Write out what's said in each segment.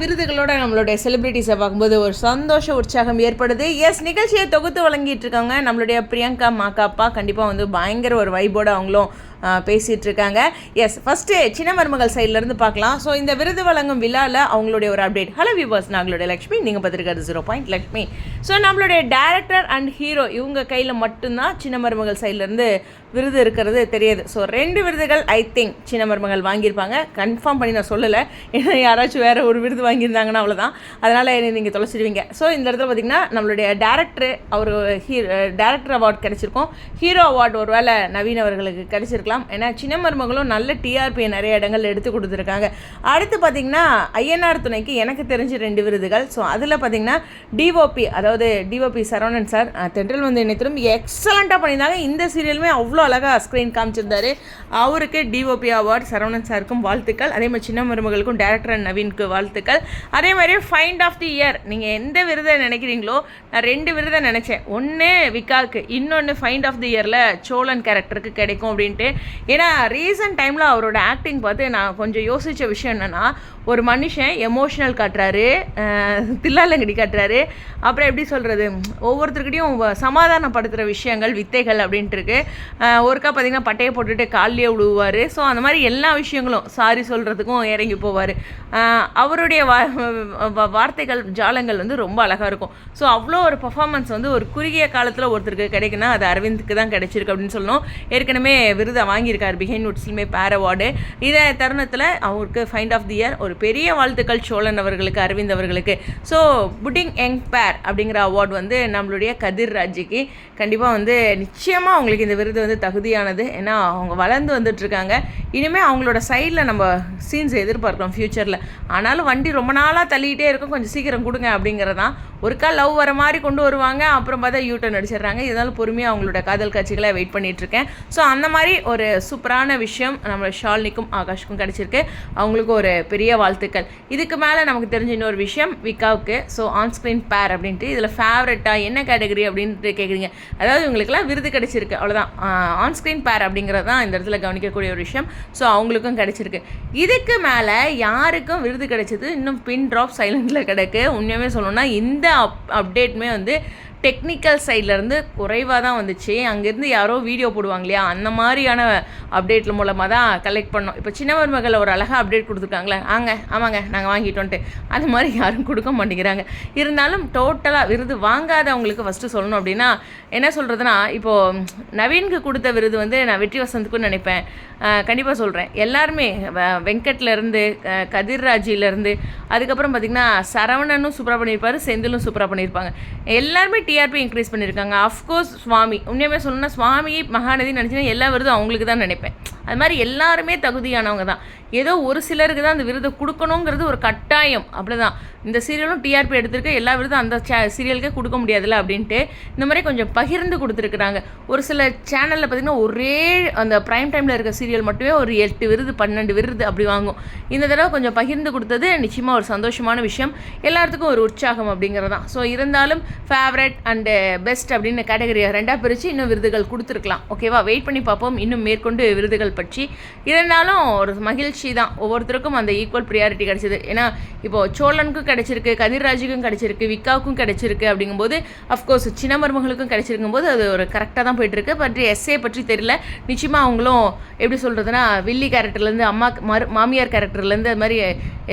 விருதுகளோட நம்மளுடைய செலிபிரிட்டிஸை பார்க்கும்போது ஒரு சந்தோஷ உற்சாகம் ஏற்படுது. எஸ் நிகழ்ச்சியை தொகுத்து வழங்கிட்டு இருக்காங்க நம்மளுடைய பிரியங்கா மாக்காப்பா கண்டிப்பாக வந்து பயங்கர ஒரு வைபோட அவங்களும் பேசிகிட்டு இருக்காங்க எஸ் ஃபஸ்ட்டு சின்ன மருமகள் சைட்லேருந்து பார்க்கலாம். ஸோ இந்த விருது வழங்கும் விழாவில் அவங்களுடைய ஒரு அப்டேட் ஹலோ வியூவர்ஸ் நாங்களுடைய லக்ஷ்மி. நீங்கள் பார்த்துருக்காரு ஜீரோ பாயிண்ட் லக்ஷ்மி. ஸோ நம்மளுடைய டேரக்டர் அண்ட் ஹீரோ இவங்க கையில் மட்டும்தான் சின்ன மருமகள் சைட்லேருந்து விருது இருக்கிறது தெரியுது. ஸோ ரெண்டு விருதுகள் ஐ திங்க் சின்ன மருமகள் வாங்கியிருப்பாங்க. கன்ஃபார்ம் பண்ணி நான் சொல்லலை. ஏன்னா யாராச்சும் வேறு ஒரு விருது வாங்கியிருந்தாங்கன்னா அவ்வளோதான் அதனால் என்னை நீங்கள் தொலைச்சிடுவீங்க. ஸோ இந்த இடத்துல பார்த்திங்கன்னா நம்மளுடைய டேரக்டர் அவர் ஹீ டேரக்டர் அவார்ட் கிடச்சிருக்கோம். ஹீரோ அவார்டு ஒரு வேளை நவீன் அவர்களுக்கு கிடைச்சிருக்கலாம். ஏன்னா சின்ன மருமகளும் நல்ல டிஆர்பியை நிறைய இடங்கள் எடுத்து கொடுத்துருக்காங்க. அடுத்து பார்த்தீங்கன்னா ஐஎன்ஆர் துணைக்கு எனக்கு தெரிஞ்ச ரெண்டு விருதுகள். ஸோ அதில் பார்த்தீங்கன்னா டிஓபி அதாவது டிஓபி சரவணன் சார் தென்றல் வந்து இணைத்திலும் எக்ஸலண்ட்டாக பண்ணியிருந்தாங்க. இந்த சீரியலுமே அவ்வளோ அழகாக ஸ்க்ரீன் காமிச்சிருந்தாரு. அவருக்கு டிஓபி அவார்ட் சரவணன் சாருக்கும் வாழ்த்துக்கள். அதே மாதிரி சின்ன மருமகளுக்கும் டேரக்டர் அண்ட் நவீனுக்கு வாழ்த்துக்கள். அதே மாதிரி ஃபைண்ட் ஆஃப் தி இயர் நீங்கள் எந்த விருதை நினைக்கிறீங்களோ நான் ரெண்டு விருதை நினச்சேன். ஒன்று விகாக்கு இன்னொன்று ஃபைண்ட் ஆஃப் தி இயரில் சோழன் கேரக்டருக்கு கிடைக்கும் அப்படின்ட்டு ஏன்னா ரீசன்ட் டைமில் அவரோட ஆக்டிங் பார்த்து நான் கொஞ்சம் யோசித்த விஷயம் என்னென்னா ஒரு மனுஷன் எமோஷ்னல் காட்டுறாரு தில்லாலங்கடி காட்டுறாரு. அப்புறம் எப்படி சொல்கிறது ஒவ்வொருத்தருக்கிட்டையும் சமாதானப்படுத்துகிற விஷயங்கள் வித்தைகள் அப்படின்ட்டு இருக்கு. ஒருக்கா பார்த்தீங்கன்னா பட்டையை போட்டுட்டு கால்லேயே விழுவார் ஸோ அந்த மாதிரி எல்லா விஷயங்களும் சாரி சொல்கிறதுக்கும் இறங்கி போவார். அவருடைய வா வார்த்தைகள் ஜாலங்கள் வந்து ரொம்ப அழகாக இருக்கும். ஸோ அவ்வளோ ஒரு பர்ஃபார்மன்ஸ் வந்து ஒரு குறுகிய காலத்தில் ஒருத்தருக்கு கிடைக்குன்னா அது அரவிந்துக்கு தான் கிடைச்சிருக்கு அப்படின்னு சொல்லணும். ஏற்கனவே விருது வாங்கியிருக்கார் பிஹைண்ட் உட்ஸ்லுமே பேர் அவார்டு இதே தருணத்தில் அவருக்கு ஃபைண்ட் ஆஃப் தி இயர் ஒரு பெரிய வாழ்த்துக்கள் சோழன் அவர்களுக்கு அரவிந்த் அவர்களுக்கு. ஸோ புட்டிங் யங் பேர் அப்படிங்கிற அவார்டு வந்து நம்மளுடைய கதிர் ராஜிக்கு கண்டிப்பாக வந்து நிச்சயமாக அவங்களுக்கு இந்த விருது வந்து தகுதியானது. ஏன்னா அவங்க வளர்ந்து வந்துட்டுருக்காங்க. இனிமேல் அவங்களோட சைடில் நம்ம சீன்ஸ் எதிர்பார்க்கலாம் ஃப்யூச்சரில் ஆனாலும் வண்டி ரொம்ப நாளாக தள்ளிக்கிட்டே இருக்கும். கொஞ்சம் சீக்கிரம் கொடுங்க அப்படிங்கிறதான். ஒருக்கா லவ் வர மாதிரி கொண்டு வருவாங்க. அப்புறம் பார்த்தா யூட்டன் அடிச்சிடுறாங்க. இதனால பொறுமையாக அவங்களோட காதல் காட்சிகளை வெயிட் பண்ணிகிட்ருக்கேன் ஸோ அந்த மாதிரி ஒரு ஒரு சூப்பரான விஷயம் நம்ம ஷாலினிக்கும் ஆகாஷுக்கும் கிடச்சிருக்கு. அவங்களுக்கு ஒரு பெரிய வாழ்த்துக்கள். இதுக்கு மேலே நமக்கு தெரிஞ்ச இன்னொரு விஷயம் விகாவுக்கு. ஸோ ஆன் ஸ்க்ரீன் பேர் அப்படின்ட்டு இதில் ஃபேவரட்டாக என்ன கேட்டகரி அப்படின்ட்டு கேட்குறீங்க அதாவது இவங்களுக்குலாம் விருது கிடச்சிருக்கு. அவ்வளோதான் ஆன்ஸ்க்ரீன் பேர் அப்படிங்கிறது தான் இந்த இடத்துல கவனிக்கக்கூடிய ஒரு விஷயம். ஸோ அவங்களுக்கும் கிடச்சிருக்கு. இதுக்கு மேலே யாருக்கும் விருது கிடைச்சது? இன்னும் பின் ட்ராப் சைலண்டில் கிடக்கு. உண்மையுமே சொல்லணும்னா இந்த அப் அப்டேட்டுமே வந்து டெக்னிக்கல் சைட்லேருந்து குறைவாக தான் வந்துச்சு. அங்கேருந்து யாரோ வீடியோ போடுவாங்க இல்லையா அந்த மாதிரியான அப்டேட் மூலமாக தான் கலெக்ட் பண்ணோம். இப்போ சின்ன மருமகளை ஒரு அழகாக அப்டேட் கொடுத்துருக்காங்களே ஆங்க ஆமாங்க நாங்கள் வாங்கிட்டோன்ட்டு. அது மாதிரி யாரும் கொடுக்க மாட்டேங்கிறாங்க. இருந்தாலும் டோட்டலாக விருது வாங்காதவங்களுக்கு ஃபஸ்ட்டு சொல்லணும் அப்படின்னா என்ன சொல்கிறதுனா இப்போது நவீனுக்கு கொடுத்த விருது வந்து நான் வெற்றி வசந்துக்குன்னு நினைப்பேன். கண்டிப்பாக சொல்கிறேன் எல்லாருமே வ- வெங்கட்லேருந்து கதிர்ராஜிலேருந்து அதுக்கப்புறம் பார்த்திங்கன்னா சரவணனும் சூப்பராக பண்ணியிருப்பார் செந்திலும் சூப்பராக பண்ணியிருப்பாங்க. எல்லாருமே டி டிஆர்பி இன்க்ரீஸ் பண்ணியிருக்காங்க அஃப்கோர்ஸ் சுவாமி. உண்மையுமே சொல்லணும்னா சுவாமி மகாநதி நினச்சினா எல்லா விருதும் அவங்களுக்கு தான் நினைப்பேன். அது மாதிரி எல்லாருமே தகுதியானவங்க தான். ஏதோ ஒரு சிலருக்கு தான் அந்த விருதை கொடுக்கணுங்கிறது ஒரு கட்டாயம். அப்படிதான். இந்த சீரியலும் டிஆர்பி எடுத்திருக்க எல்லா விருதும் அந்த சே சீரியலுக்கே கொடுக்க முடியாதுல்ல அப்படின்ட்டு இந்த மாதிரி கொஞ்சம் பகிர்ந்து கொடுத்துருக்குறாங்க. ஒரு சில சேனலில் பார்த்திங்கன்னா ஒரே அந்த ப்ரைம் டைமில் இருக்க சீரியல் மட்டுமே ஒரு எட்டு விருது பன்னெண்டு விருது அப்படி வாங்கும். இந்த தடவை கொஞ்சம் பகிர்ந்து கொடுத்தது நிச்சயமாக ஒரு சந்தோஷமான விஷயம். எல்லாத்துக்கும் ஒரு உற்சாகம் அப்படிங்கிறது தான் ஸோ இருந்தாலும் ஃபேவரட் அண்டு பெஸ்ட் அப்படின்னு கேட்டகரியை ரெண்டாக பிரித்து இன்னும் விருதுகள் கொடுத்துருக்கலாம். ஓகேவா வெயிட் பண்ணி பார்ப்போம். இன்னும் மேற்கொண்டு விருதுகள் பற்றி. இருந்தாலும் ஒரு மகிழ்ச்சி தான். ஒவ்வொருத்தருக்கும் அந்த ஈக்குவல் ப்ரியாரிட்டி கிடைச்சிது. ஏன்னா இப்போது சோழனுக்கும் கிடைச்சிருக்கு கதிர்ராஜுக்கும் கிடைச்சிருக்கு விக்காவுக்கும் கிடைச்சிருக்கு அப்படிங்கும்போது அஃப்கோர்ஸ் சின்ன மருமகளுக்கும் கிடைச்சிருக்கும் போது அது ஒரு கரெக்டாக தான் போயிட்டுருக்கு. பட் எஸ்ஏ பற்றி தெரியல. நிச்சயமாக அவங்களும் எப்படி சொல்கிறதுனா வில்லி கேரக்டர்லேருந்து அம்மா மரு மாமியார் கேரக்டர்லேருந்து அது மாதிரி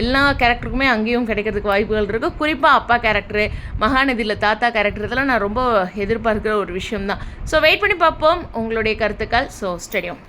எல்லா கேரக்டருக்குமே அங்கேயும் கிடைக்கிறதுக்கு வாய்ப்புகள் இருக்குது குறிப்பாக அப்பா கேரக்டரு மகாநதியில் தாத்தா கேரக்டர் இதெல்லாம் நான் ரொம்ப எதிர்பார்க்குற ஒரு விஷயம் தான் ஸோ வெயிட் பண்ணி பார்ப்போம் உங்களுடைய கருத்துக்கள். So stadium